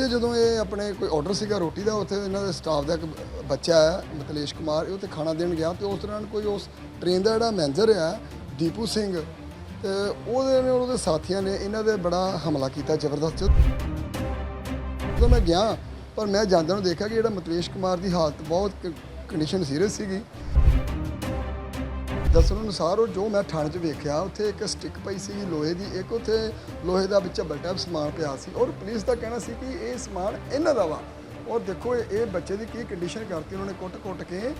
ਉੱਥੇ ਜਦੋਂ ਇਹ ਆਪਣੇ ਕੋਈ ਆਰਡਰ ਸੀਗਾ ਰੋਟੀ ਦਾ, ਉੱਥੇ ਇਹਨਾਂ ਦੇ ਸਟਾਫ ਦਾ ਇੱਕ ਬੱਚਾ ਹੈ ਮਤਲੇਸ਼ ਕੁਮਾਰ, ਇਹ ਉੱਥੇ ਖਾਣਾ ਦੇਣ ਗਿਆ ਤੇ ਉਸ ਦੌਰਾਨ ਕੋਈ ਉਸ ਟ੍ਰੇਨ ਦਾ ਜਿਹੜਾ ਮੈਨੇਜਰ ਆ, ਦੀਪੂ ਸਿੰਘ, ਤੇ ਉਹਦੇ ਨੇ ਉਹਦੇ ਸਾਥੀਆਂ ਨੇ ਇਹਨਾਂ ਦੇ ਬੜਾ ਹਮਲਾ ਕੀਤਾ ਜ਼ਬਰਦਸਤ। ਜਦੋਂ ਮੈਂ ਗਿਆ, ਪਰ ਮੈਂ ਜਾਂਦਿਆਂ ਨੂੰ ਦੇਖਿਆ ਕਿ ਜਿਹੜਾ ਮਤਲੇਸ਼ ਕੁਮਾਰ ਦੀ ਹਾਲਤ ਬਹੁਤ ਕੰਡੀਸ਼ਨ ਸੀਰੀਅਸ ਸੀਗੀ। ਦੱਸਣ ਅਨੁਸਾਰ ਉਹ ਜੋ ਮੈਂ ਥਾਣੇ 'ਚ ਵੇਖਿਆ, ਉੱਥੇ ਇੱਕ ਸਟਿੱਕ ਪਈ ਸੀ ਲੋਹੇ ਦੀ, ਇੱਕ ਉੱਥੇ ਲੋਹੇ ਦਾ ਵਿੱਚ ਝੱਬਲ ਸਮਾਨ ਪਿਆ ਸੀ ਔਰ ਪੁਲਿਸ ਦਾ ਕਹਿਣਾ ਸੀ ਕਿ ਇਹ ਸਮਾਨ ਇਹਨਾਂ ਦਾ ਵਾ। ਔਰ ਦੇਖੋ, ਇਹ ਬੱਚੇ ਦੀ ਕੀ ਕੰਡੀਸ਼ਨ ਕਰਤੀ, ਉਹਨਾਂ ਨੇ ਕੁੱਟ-ਕੁੱਟ ਕੇ।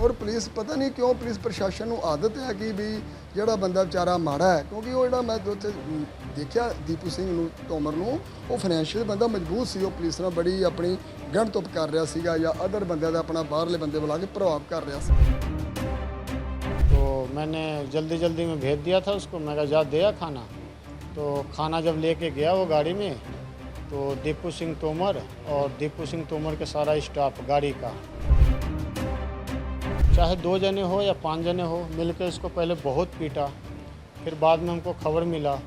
ਔਰ ਪੁਲਿਸ ਪਤਾ ਨਹੀਂ ਕਿਉਂ ਪੁਲਿਸ ਪ੍ਰਸ਼ਾਸਨ ਨੂੰ ਆਦਤ ਹੈ ਕਿ ਵੀ ਜਿਹੜਾ ਬੰਦਾ ਵਿਚਾਰਾ ਮਾੜਾ ਹੈ, ਕਿਉਂਕਿ ਉਹ ਜਿਹੜਾ ਮੈਂ ਉੱਥੇ ਦੇਖਿਆ ਦੀਪੂ ਸਿੰਘ ਨੂੰ ਤੋਮਰ ਨੂੰ ਉਹ ਫਾਈਨੈਂਸ਼ੀਅਲ ਬੰਦਾ ਮਜ਼ਬੂਤ ਸੀ ਉਹ ਪੁਲਿਸ ਨਾਲ ਬੜੀ ਆਪਣੀ ਗਣਤੁਪ ਕਰ ਰਿਹਾ ਸੀਗਾ ਜਾਂ ਅਦਰ ਬੰਦਿਆਂ ਦਾ ਆਪਣਾ ਬਾਹਰਲੇ ਬੰਦੇ ਬੁਲਾ ਕੇ ਪ੍ਰਭਾਵ ਕਰ ਰਿਹਾ ਸੀ तो मैंने जल्दी जल्दी में भेज दिया था उसको मैं कहा जा दिया खाना तो खाना जब लेके गया वो गाड़ी में तो दीपू सिंह तोमर और दीपू सिंह तोमर के सारा स्टाफ गाड़ी का चाहे दो जने हो या पांच जने हो मिलकर इसको पहले बहुत पीटा फिर बाद में हमको खबर मिला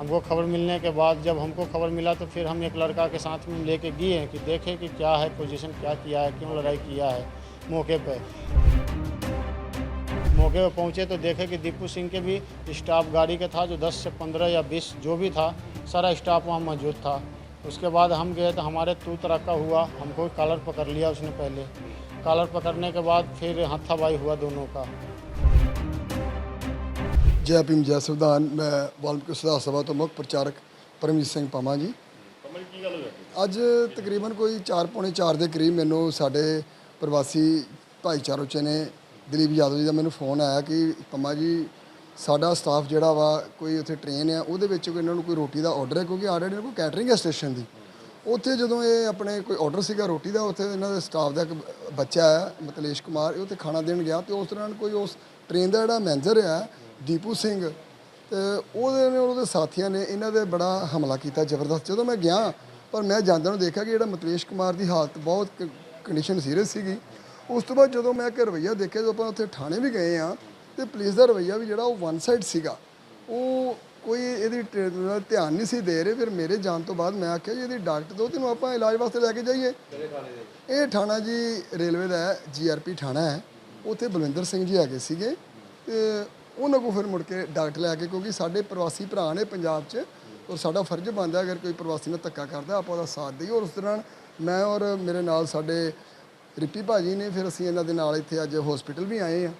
हमको खबर मिलने के बाद जब हमको खबर मिला तो फिर हम एक लड़का के साथ में लेके गए हैं कि देखें कि क्या है पोजीशन क्या किया है, क्यों लड़ाई किया है मौके पर। मौके पर पहुँचे तो देखे कि दीपू सिंह के भी स्टाफ गाड़ी के था जो 10 से 15 या 20 जो भी था, सारा स्टाफ वहाँ मौजूद था। उसके बाद हम गए तो हमारे तू तरक्का हुआ, हमको कॉलर पकड़ लिया उसने पहले। कॉलर पकड़ने के बाद फिर हाथापाई हुआ दोनों का। ਜੈ ਭੀਮ ਜੈ ਸੰਵਿਧਾਨ ਮੈਂ ਵਾਲਮੀਕੀ ਸੁਧਾਰ ਸਭਾ ਤੋਂ ਮੁੱਖ ਪ੍ਰਚਾਰਕ ਪਰਮਜੀਤ ਸਿੰਘ ਪਾਮਾ ਜੀ। ਅੱਜ? ਤਕਰੀਬਨ ਕੋਈ 4 ਪੌਣੇ 4 ਦੇ ਕਰੀਬ ਮੈਨੂੰ ਸਾਡੇ ਪ੍ਰਵਾਸੀ ਭਾਈਚਾਰੋ ਚ ਨੇ ਦਲੀਪ ਯਾਦਵ ਜੀ ਦਾ ਮੈਨੂੰ ਫੋਨ ਆਇਆ ਕਿ ਪੰਮਾ ਜੀ ਸਾਡਾ ਸਟਾਫ ਜਿਹੜਾ ਵਾ ਕੋਈ ਉੱਥੇ ਟ੍ਰੇਨ ਆ ਉਹਦੇ ਵਿੱਚ ਕੋਈ ਇਹਨਾਂ ਨੂੰ ਕੋਈ ਰੋਟੀ ਦਾ ਆਰਡਰ ਹੈ? ਕਿਉਂਕਿ ਆਲਰੇਡੀ ਇਹਨਾਂ ਕੋਲ ਕੈਟਰਿੰਗ ਹੈ ਸਟੇਸ਼ਨ ਦੀ। ਉੱਥੇ ਜਦੋਂ ਇਹ ਆਪਣੇ ਕੋਈ ਆਰਡਰ ਸੀਗਾ ਰੋਟੀ ਦਾ ਉੱਥੇ ਇਹਨਾਂ ਦੇ ਸਟਾਫ ਦਾ ਇੱਕ ਬੱਚਾ ਹੈ ਮਤਲੇਸ਼ ਕੁਮਾਰ ਇਹ ਉੱਥੇ ਖਾਣਾ ਦੇਣ ਗਿਆ ਤੇ ਉਸ ਦੌਰਾਨ ਕੋਈ ਉਸ ਟ੍ਰੇਨ ਦਾ ਜਿਹੜਾ ਮੈਨੇਜਰ ਆ ਦੀਪੂ ਸਿੰਘ, ਤੇ ਉਹਦੇ ਨੇ, ਉਹਦੇ ਸਾਥੀਆਂ ਨੇ ਇਹਨਾਂ ਦੇ ਬੜਾ ਹਮਲਾ ਕੀਤਾ ਜ਼ਬਰਦਸਤ। ਜਦੋਂ ਮੈਂ ਗਿਆ, ਪਰ ਮੈਂ ਜਾਂਦਿਆਂ ਨੂੰ ਦੇਖਿਆ ਕਿ ਜਿਹੜਾ ਮਤਲੇਸ਼ ਕੁਮਾਰ ਦੀ ਹਾਲਤ ਬਹੁਤ ਕੰਡੀਸ਼ਨ ਸੀਰੀਅਸ ਸੀਗੀ। ਉਸ ਤੋਂ ਬਾਅਦ ਜਦੋਂ ਮੈਂ ਇੱਕ ਰਵਈਆ ਦੇਖਿਆ, ਜਦੋਂ ਆਪਾਂ ਉੱਥੇ ਥਾਣੇ ਵੀ ਗਏ ਆ ਤੇ ਪੁਲਿਸ ਦਾ ਰਵਈਆ ਵੀ ਜਿਹੜਾ ਉਹ ਵਨ ਸਾਈਡ ਸੀਗਾ। ਉਹ ਕੋਈ ਇਹਦੀ ਟ- ਧਿਆਨ ਨਹੀਂ ਸੀ ਦੇ ਰਹੇ। ਫਿਰ ਮੇਰੇ ਜਾਣ ਤੋਂ ਬਾਅਦ ਮੈਂ ਆਖਿਆ, ਜੀ, ਇਹਦੀ ਡਾਕਟਰ ਤੋਂ ਤੈਨੂੰ ਆਪਾਂ ਇਲਾਜ ਵਾਸਤੇ ਲੈ ਕੇ ਜਾਈਏ? ਇਹ ਥਾਣਾ ਜੀ, ਰੇਲਵੇ ਦਾ ਹੈ ਜੀਆਰਪੀ ਥਾਣਾ ਹੈ। ਉੱਥੇ ਬਲਵਿੰਦਰ ਸਿੰਘ ਜੀ ਹੈਗੇ ਸੀਗੇ, ਤੇ ਉਹਨਾਂ ਕੋਲ ਫਿਰ ਮੁੜ ਕੇ ਡਾਕਟਰ ਲੈ ਕੇ ਕਿਉਂਕਿ ਸਾਡੇ ਪ੍ਰਵਾਸੀ ਭਰਾ ਨੇ ਪੰਜਾਬ 'ਚ ਔਰ ਸਾਡਾ ਫਰਜ਼ ਬਣਦਾ ਅਗਰ ਕੋਈ ਪ੍ਰਵਾਸੀ ਨਾਲ ਧੱਕਾ ਕਰਦਾ ਆਪਾਂ ਉਹਦਾ ਸਾਥ ਦਈਏ। ਔਰ ਉਸ ਦੌਰਾਨ ਮੈਂ ਔਰ ਮੇਰੇ ਨਾਲ ਸਾਡੇ ਰਿੱਪੀ ਭਾਜੀ ਨੇ ਫਿਰ ਅਸੀਂ ਇਹਨਾਂ ਦੇ ਨਾਲ ਇੱਥੇ ਅੱਜ ਹਸਪੀਟਲ ਵੀ ਆਏ ਆ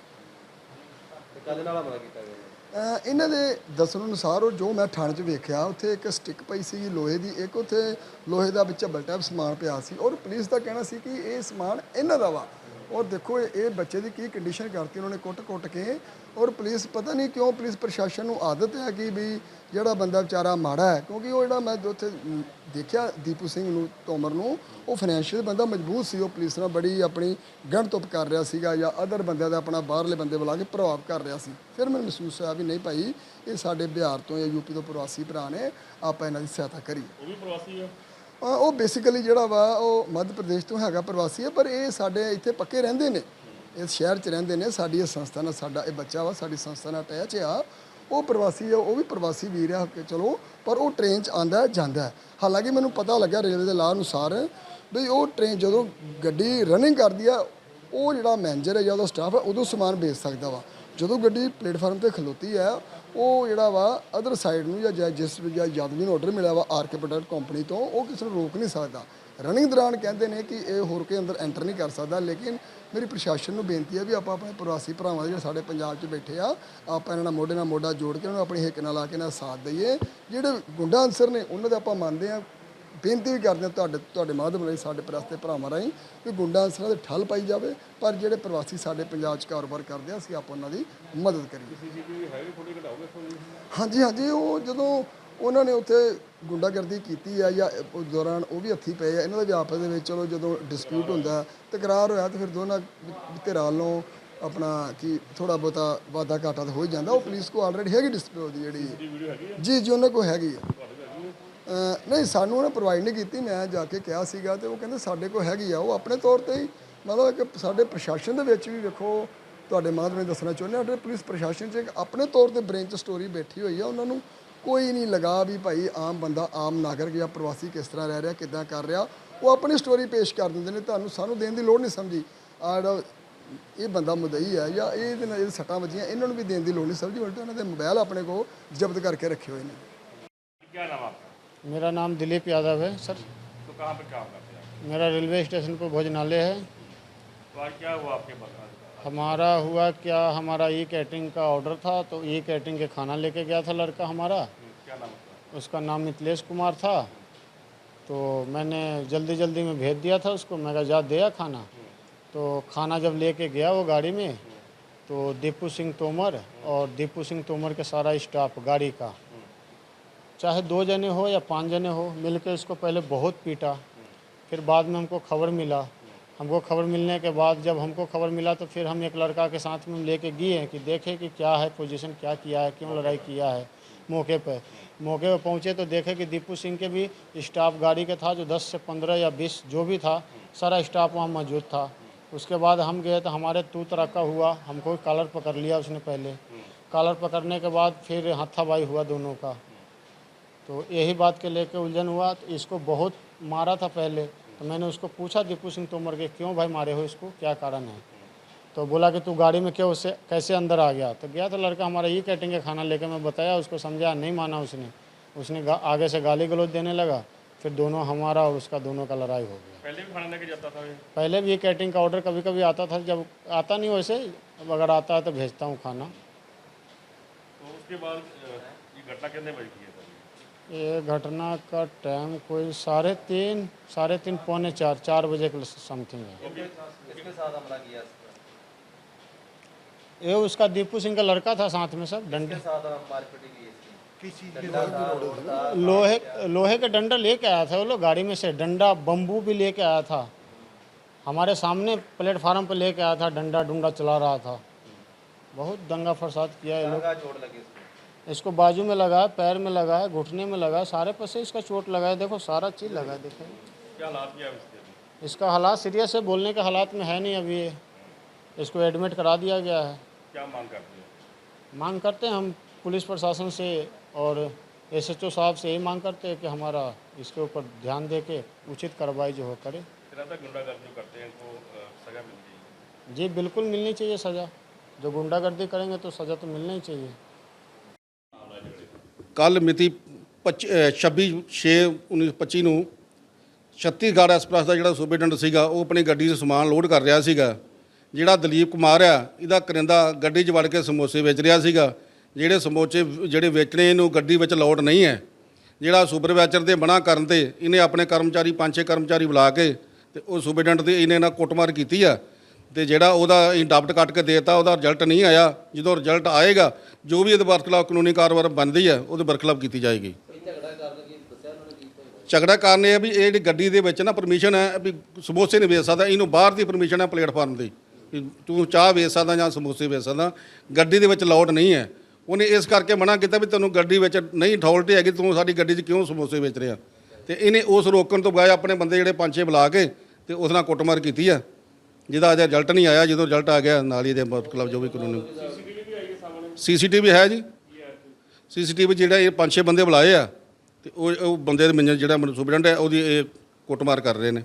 ਕਾਹਦੇ ਨਾਲ ਹਮਲਾ ਕੀਤਾ ਗਿਆ? ਇਹਨਾਂ ਦੇ ਦੱਸਣ ਅਨੁਸਾਰ ਉਹ ਜੋ ਮੈਂ ਥਾਣੇ 'ਚ ਵੇਖਿਆ ਉੱਥੇ ਇੱਕ ਸਟਿੱਕ ਪਈ ਸੀ ਲੋਹੇ ਦੀ ਇੱਕ ਉੱਥੇ ਲੋਹੇ ਦਾ ਵਿੱਚ ਝੱਬਲ ਟੈਪ ਸਮਾਨ ਪਿਆ ਸੀ। ਔਰ ਪੁਲਿਸ ਦਾ ਕਹਿਣਾ ਸੀ ਕਿ ਇਹ ਸਮਾਨ ਇਹਨਾਂ ਦਾ ਵਾ। ਔਰ ਦੇਖੋ ਇਹ ਬੱਚੇ ਦੀ ਕੀ ਕੰਡੀਸ਼ਨ ਕਰਤੀ ਉਹਨਾਂ ਨੇ ਕੁੱਟ-ਕੁੱਟ ਕੇ ਔਰ ਪੁਲਿਸ ਪਤਾ ਨਹੀਂ ਕਿਉਂ ਪੁਲਿਸ ਪ੍ਰਸ਼ਾਸਨ ਨੂੰ ਆਦਤ ਹੈ ਕਿ ਵੀ ਜਿਹੜਾ ਬੰਦਾ ਵਿਚਾਰਾ ਮਾੜਾ ਹੈ ਕਿਉਂਕਿ ਉਹ ਜਿਹੜਾ ਮੈਂ ਉੱਥੇ ਦੇਖਿਆ ਦੀਪੂ ਸਿੰਘ ਨੂੰ ਤੋਮਰ ਨੂੰ ਉਹ ਫਾਈਨੈਂਸ਼ੀਅਲ ਬੰਦਾ ਮਜ਼ਬੂਤ ਸੀ ਉਹ ਪੁਲਿਸ ਨਾਲ ਬੜੀ ਆਪਣੀ ਗਣਤੁਪ ਕਰ ਰਿਹਾ ਸੀਗਾ ਜਾਂ ਅਦਰ ਬੰਦਿਆਂ ਦਾ ਆਪਣਾ ਬਾਹਰਲੇ ਬੰਦੇ ਬੁਲਾ ਕੇ ਪ੍ਰਭਾਵ ਕਰ ਰਿਹਾ ਸੀ ਫਿਰ ਮੈਨੂੰ ਮਹਿਸੂਸ ਹੋਇਆ ਵੀ ਨਹੀਂ ਭਾਈ ਇਹ ਸਾਡੇ ਬਿਹਾਰ ਤੋਂ ਜਾਂ ਯੂਪੀ ਤੋਂ ਪ੍ਰਵਾਸੀ ਭਰਾ ਨੇ ਆਪਾਂ ਇਹਨਾਂ ਦੀ ਸਹਾਇਤਾ ਕਰੀਏ ਉਹ ਵੀ ਪ੍ਰਵਾਸੀ ਆ ਉਹ ਬੇਸਿਕਲੀ ਜਿਹੜਾ ਵਾ, ਉਹ ਮੱਧ ਪ੍ਰਦੇਸ਼ ਤੋਂ ਹੈਗਾ ਪ੍ਰਵਾਸੀ ਹੈ, ਪਰ ਇਹ ਸਾਡੇ ਇੱਥੇ ਪੱਕੇ ਰਹਿੰਦੇ ਨੇ। ਇਸ ਸ਼ਹਿਰ 'ਚ ਰਹਿੰਦੇ ਨੇ, ਸਾਡੀ ਇਹ ਸੰਸਥਾ ਨਾਲ ਸਾਡਾ ਇਹ ਬੱਚਾ ਵਾ, ਸਾਡੀ ਸੰਸਥਾ ਨਾਲ ਅਟੈਚ ਆ। ਉਹ ਪ੍ਰਵਾਸੀ ਆ, ਉਹ ਵੀ ਪ੍ਰਵਾਸੀ ਵੀਰ ਆ, ਕਿ ਚਲੋ, ਪਰ ਉਹ ਟ੍ਰੇਨ 'ਚ ਆਂਦਾ ਜਾਂਦਾ ਹਾਲਾਂਕਿ ਮੈਨੂੰ ਪਤਾ ਲੱਗਿਆ ਰੇਲਵੇ ਦੇ ਲਾਅ ਅਨੁਸਾਰ ਵੀ ਉਹ ਟ੍ਰੇਨ ਜਦੋਂ ਗੱਡੀ ਰਨਿੰਗ ਕਰਦੀ ਆ, ਉਹ ਜਿਹੜਾ ਮੈਨੇਜਰ ਹੈ ਜਾਂ ਉਹਦਾ ਸਟਾਫ ਹੈ ਉਦੋਂ ਸਮਾਨ ਵੇਚ ਸਕਦਾ ਵਾ। ਜਦੋਂ ਗੱਡੀ ਪਲੇਟਫਾਰਮ ਤੇ ਖਲੋਤੀ ਹੈ, ਉਹ ਜਿਹੜਾ ਵਾ ਅਦਰ ਸਾਈਡ ਨੂੰ ਜਾਂ ਜਾਂ ਜਿਸ ਜਾਂ ਯਾਦਵੀ ਨੂੰ ਆਰਡਰ ਮਿਲਿਆ ਵਾ ਆਰਕੇ ਪ੍ਰੋਡਕਟ ਕੰਪਨੀ ਤੋਂ, ਉਹ ਕਿਸੇ ਨੂੰ ਰੋਕ ਨਹੀਂ ਸਕਦਾ। ਰਨਿੰਗ ਦੌਰਾਨ ਕਹਿੰਦੇ ਨੇ ਕਿ ਇਹ ਹੋਰ ਕੇ ਅੰਦਰ ਐਂਟਰ ਨਹੀਂ ਕਰ ਸਕਦਾ, ਲੇਕਿਨ ਮੇਰੀ ਪ੍ਰਸ਼ਾਸਨ ਨੂੰ ਬੇਨਤੀ ਹੈ ਵੀ ਆਪਾਂ ਆਪਣੇ ਪ੍ਰਵਾਸੀ ਭਰਾਵਾਂ ਜਿਹੜੇ ਸਾਡੇ ਪੰਜਾਬ 'ਚ ਬੈਠੇ ਆ, ਆਪਾਂ ਇਹਨਾਂ ਨਾਲ ਮੋਢੇ ਨਾਲ ਮੋਢਾ ਜੋੜ ਕੇ ਉਹਨਾਂ ਨੂੰ ਆਪਣੀ ਹਿੱਕ ਨਾਲ ਲਾ ਕੇ ਨਾਲ ਸਾਥ ਦਈਏ। ਜਿਹੜੇ ਗੁੰਡਾ ਅਨਸਰ ਨੇ, ਉਹਨਾਂ ਦਾ ਆਪਾਂ ਮੰਨਦੇ ਆ ਬੇਨਤੀ ਵੀ ਕਰਦੇ ਹਾਂ ਤੁਹਾਡੇ ਤੁਹਾਡੇ ਮਾਧਿਅਮ ਰਾਹੀਂ ਸਾਡੇ ਪ੍ਰਸਤੇ ਭਰਾਵਾਂ ਰਾਹੀਂ ਕਿ ਗੁੰਡਾ ਅਨਸਰਾਂ ਦੇ ਠੱਲ ਪਾਈ ਜਾਵੇ ਪਰ ਜਿਹੜੇ ਪ੍ਰਵਾਸੀ ਸਾਡੇ ਪੰਜਾਬ 'ਚ ਕਾਰੋਬਾਰ ਕਰਦੇ ਆ ਅਸੀਂ ਆਪਾਂ ਉਹਨਾਂ ਦੀ ਮਦਦ ਕਰੀਏ। ਦੀ? ਹਾਂਜੀ ਹਾਂਜੀ ਉਹ ਜਦੋਂ ਉਹਨਾਂ ਨੇ ਉੱਥੇ ਗੁੰਡਾਗਰਦੀ ਕੀਤੀ ਆ ਜਾਂ ਉਸ ਦੌਰਾਨ ਉਹ ਵੀ ਹੱਥੀ ਪਏ ਆ ਇਹਨਾਂ ਦਾ ਵੀ ਆਪਸ ਦੇ ਵਿੱਚ ਚਲੋ ਜਦੋਂ ਡਿਸਪਿਊਟ ਹੁੰਦਾ ਤਕਰਾਰ ਹੋਇਆ ਤੇ ਫਿਰ ਦੋਨਾਂ ਧਿਰਾਂ ਵੱਲੋਂ ਆਪਣਾ ਕੀ ਥੋੜਾ ਬਹੁਤਾ ਵਾਦਾ ਘਾਟਾ ਤਾਂ ਹੋ ਹੀ ਜਾਂਦਾ ਉਹ ਪੁਲਿਸ ਕੋ ਆਲਰੇਡੀ ਹੈਗੀ ਡਿਸਪਿਊਟ ਦੀ ਜਿਹੜੀ ਜੀ ਜੀ ਉਹਨਾਂ ਕੋ ਹੈਗੀ ਆ। ਨਹੀਂ, ਸਾਨੂੰ ਉਹਨੇ ਪ੍ਰੋਵਾਈਡ ਨਹੀਂ ਕੀਤੀ। ਮੈਂ ਜਾ ਕੇ ਕਿਹਾ ਸੀਗਾ ਤੇ ਉਹ ਕਹਿੰਦੇ ਸਾਡੇ ਕੋਲ ਹੈਗੀ ਆ, ਉਹ ਆਪਣੇ ਤੌਰ ਤੇ ਹੀ। ਮਤਲਬ ਇੱਕ ਸਾਡੇ ਪ੍ਰਸ਼ਾਸਨ ਦੇ ਵਿੱਚ ਵੀ ਵੇਖੋ, ਤੁਹਾਡੇ ਮਾਧਵ ਨੇ ਦੱਸਣਾ ਚਾਹੁੰਦੇ ਆ ਪੁਲਿਸ ਪ੍ਰਸ਼ਾਸਨ 'ਚ ਇੱਕ ਆਪਣੇ ਤੌਰ ਤੇ ਬ੍ਰੇਂਚ ਸਟੋਰੀ ਬੈਠੀ ਹੋਈ ਆ, ਉਹਨਾਂ ਨੂੰ ਕੋਈ ਨਹੀਂ ਲਗਾ ਵੀ ਭਾਈ ਆਮ ਬੰਦਾ, ਆਮ ਨਾਗਰਿਕ ਜਾਂ ਪ੍ਰਵਾਸੀ ਕਿਸ ਤਰ੍ਹਾਂ ਰਹਿ ਰਿਹਾ, ਕਿੱਦਾਂ ਕਰ ਰਿਹਾ। ਉਹ ਆਪਣੀ ਸਟੋਰੀ ਪੇਸ਼ ਕਰ ਦਿੰਦੇ ਨੇ, ਤੁਹਾਨੂੰ ਸਾਨੂੰ ਦੇਣ ਦੀ ਲੋੜ ਨਹੀਂ ਸਮਝੀ। ਆ ਇਹ ਬੰਦਾ ਮੁਦਈ ਹੈ ਜਾਂ ਇਹ ਇਹਦੇ ਨਾਲ ਸੱਟਾਂ ਵੱਜੀਆਂ, ਇਹਨਾਂ ਨੂੰ ਵੀ ਦੇਣ ਦੀ ਲੋੜ ਨਹੀਂ ਸਮਝੀ, ਉਲਟਾ ਇਹਨਾਂ ਦੇ ਮੋਬਾਈਲ ਆਪਣੇ ਕੋਲ ਜ਼ਬਤ ਕਰਕੇ ਰੱਖੇ ਹੋਏ ਨੇ। ਕੀ ਨਾਮ ਆਪਕਾ मेरा नाम दिलीप यादव है सर। तो कहाँ पे काम करते हैं मेरा रेलवे स्टेशन पर भोजनालय है। तो आज क्या हुआ आपके का हमारा हुआ क्या हमारा ई कैटरिंग का ऑर्डर था तो ई कैटरिंग के खाना लेके गया था लड़का हमारा। हम्म, क्या नाम उसका उसका नाम मिथिलेश कुमार था। तो मैंने जल्दी जल्दी में भेज दिया था उसको मैं जा दिया खाना। तो खाना जब लेके गया वो गाड़ी में तो दीपू सिंह तोमर और दीपू सिंह तोमर के सारा स्टाफ गाड़ी का चाहे दो जने हो या पाँच जने हो मिलकर इसको पहले बहुत पीटा। फिर बाद में हमको खबर मिला। हमको खबर मिलने के बाद जब हमको खबर मिला तो फिर हम एक लड़का के साथ में लेके गए हैं कि देखे कि क्या है पोजीशन क्या किया है क्यों लड़ाई किया है मौके पर मौके पर पहुँचे तो देखे कि दीपू सिंह के भी स्टाफ गाड़ी के था जो 10 से 15 या 20 जो भी था सारा स्टाफ वहाँ मौजूद था। उसके बाद हम गए तो हमारे तू तरक्का हुआ हमको कॉलर पकड़ लिया उसने पहले। कॉलर पकड़ने के बाद फिर हाथाबाई हुआ दोनों का। तो यही बात के लेके उलझन हुआ। तो इसको बहुत मारा था पहले। तो मैंने उसको पूछा दीपू सिंह तोमर के क्यों भाई मारे हो इसको? क्या कारण है? तो बोला कि तू गाड़ी में क्यों उससे कैसे अंदर आ गया? तो गया तो लड़का हमारा ये कैटिंग का खाना लेके मैं बताया उसको समझाया नहीं माना उसने। उसने आगे से गाली गलौज देने लगा। फिर दोनों हमारा और उसका दोनों का लड़ाई हो गया। पहले भी खाना लेके जाता था पहले भी ये कैटरिंग का ऑर्डर कभी कभी आता था। जब आता नहीं वैसे अब अगर आता है तो भेजता हूँ खाना। तो उसके बाद ये घटना कितने बजे की सर ये घटना का टाइम कोई साढ़े तीन साढ़े तीन पौने चार चार बजे के समथिंग है? ये उसका दीपू सिंह का लड़का था साथ में सब डंडे। लोहे लोहे का डंडा लेके आया था वो लोग गाड़ी में से डंडा बम्बू भी लेके आया था। हमारे सामने प्लेटफार्म पर लेके आया था डंडा डुंडा चला रहा था। बहुत दंगा फसाद किया चोट लगी। इसको बाजू में लगा है पैर में लगा है घुटने में लगा है सारे पसे इसका चोट लगा है देखो सारा चीज़ लगा है देखो। क्या हालात किया इसके इसका हालात सीरियस है बोलने के हालात में है नहीं अभी ये। इसको एडमिट करा दिया गया है। क्या मांग करते हैं? मांग करते हैं हम पुलिस प्रशासन से और एसएचओ साहब से यही मांग करते हैं कि हमारा इसके ऊपर ध्यान दे के उचित कार्रवाई जो हो करे। करते हैं? अ, सजा मिलनी चाहिए। जी बिल्कुल मिलनी चाहिए सज़ा। जो गुंडागर्दी करेंगे तो सज़ा तो मिलनी ही चाहिए। ਕੱਲ ਮਿਤੀ 26 6 1925 ਨੂੰ ਛੱਤੀਸਗੜ੍ਹ ਐਕਸਪ੍ਰੈਸ ਦਾ ਜਿਹੜਾ ਸੂਬੇਡੈਂਟ ਸੀਗਾ, ਉਹ ਆਪਣੀ ਗੱਡੀ 'ਚ ਸਮਾਨ ਲੋਡ ਕਰ ਰਿਹਾ ਸੀਗਾ। ਜਿਹੜਾ ਦਲੀਪ ਕੁਮਾਰ ਆ, ਇਹਦਾ ਕਰਿੰਦਾ ਗੱਡੀ 'ਚ ਵੜ ਕੇ ਸਮੋਸੇ ਵੇਚ ਰਿਹਾ ਸੀਗਾ। ਜਿਹੜੇ ਸਮੋਸੇ ਜਿਹੜੇ ਵੇਚਣੇ, ਇਹਨੂੰ ਗੱਡੀ ਵਿੱਚ ਲੋਡ ਨਹੀਂ ਹੈ। ਜਿਹੜਾ ਸੁਪਰਵਾਈਜ਼ਰ ਦੇ ਮਨਾ ਕਰਨ ਤੇ ਇਹਨੇ ਆਪਣੇ ਕਰਮਚਾਰੀ ਪੰਜ ਛੇ ਕਰਮਚਾਰੀ ਬੁਲਾ ਕੇ ਤੇ ਉਹ ਸੂਬੇਡੈਂਟ ਤੇ ਇਹਨੇ ਨਾਲ ਕੁੱਟਮਾਰ ਕੀਤੀ ਆ। ਤੇ ਜਿਹੜਾ ਉਹਦਾ ਅਸੀਂ ਡਾਬਟ ਕੱਟ ਕੇ ਦੇਤਾ, ਉਹਦਾ ਰਿਜ਼ਲਟ ਨਹੀਂ ਆਇਆ। ਜਦੋਂ ਰਿਜ਼ਲਟ ਆਏਗਾ, ਜੋ ਵੀ ਇਹਦੇ ਬਰਖਲਾਫ ਕਾਨੂੰਨੀ ਕਾਰਵਾਈ ਬਣਦੀ ਹੈ, ਉਹਦੇ ਬਰਖਲਾਫ ਕੀਤੀ ਜਾਏਗੀ। ਝਗੜਾ ਕਾਰਨ ਇਹ ਹੈ ਵੀ ਇਹ ਜਿਹੜੀ ਗੱਡੀ ਦੇ ਵਿੱਚ ਨਾ ਪਰਮਿਸ਼ਨ ਹੈ ਵੀ ਸਮੋਸੇ ਨਹੀਂ ਵੇਚ ਸਕਦਾ, ਇਹਨੂੰ ਬਾਹਰ ਦੀ ਪਰਮਿਸ਼ਨ ਹੈ ਪਲੇਟਫਾਰਮ ਦੀ। ਵੀ ਤੂੰ ਚਾਹ ਵੇਚ ਸਕਦਾ ਜਾਂ ਸਮੋਸੇ ਵੇਚ ਸਕਦਾ, ਗੱਡੀ ਦੇ ਵਿੱਚ ਲਾਉਡ ਨਹੀਂ ਹੈ। ਉਹਨੇ ਇਸ ਕਰਕੇ ਮਨਾ ਕੀਤਾ ਵੀ ਤੈਨੂੰ ਗੱਡੀ ਵਿੱਚ ਨਹੀਂ ਅਥਾਰਟੀ ਹੈਗੀ, ਤੂੰ ਸਾਡੀ ਗੱਡੀ 'ਚ ਕਿਉਂ ਸਮੋਸੇ ਵੇਚ ਰਿਹਾ? ਤੇ ਇਹਨੇ ਉਸ ਰੋਕਣ ਤੋਂ ਬਗਾਇ ਆਪਣੇ ਬੰਦੇ ਜਿਹੜੇ ਪੰਜ ਛੇ ਬੁਲਾ ਕੇ ਤੇ ਉਸ ਨਾਲ ਕੁੱਟਮਾਰ ਕੀਤੀ ਆ ਜਿਹਦਾ ਅਜੇ ਰਿਜ਼ਲਟ ਨਹੀਂ ਆਇਆ, ਜਦੋਂ ਰਿਜ਼ਲਟ ਆ ਗਿਆ, ਨਾਲ ਹੀ ਦੇ ਮਤਲਬ ਜੋ ਵੀ ਕਾਨੂੰਨੀ ਸੀਸੀਟੀਵੀ ਹੈ ਜੀ। ਸੀਸੀਟੀਵੀ ਜਿਹੜਾ ਇਹ ਪੰਜ ਛੇ ਬੰਦੇ ਬੁਲਾਏ ਆ, ਤੇ ਉਹ ਉਹ ਬੰਦੇ ਦੇ ਮੈਨੂੰ ਜਿਹੜਾ ਸੁਪਰਡੈਂਟ ਹੈ, ਉਹਦੀ ਇਹ ਕੁੱਟਮਾਰ ਕਰ ਰਹੇ ਨੇ।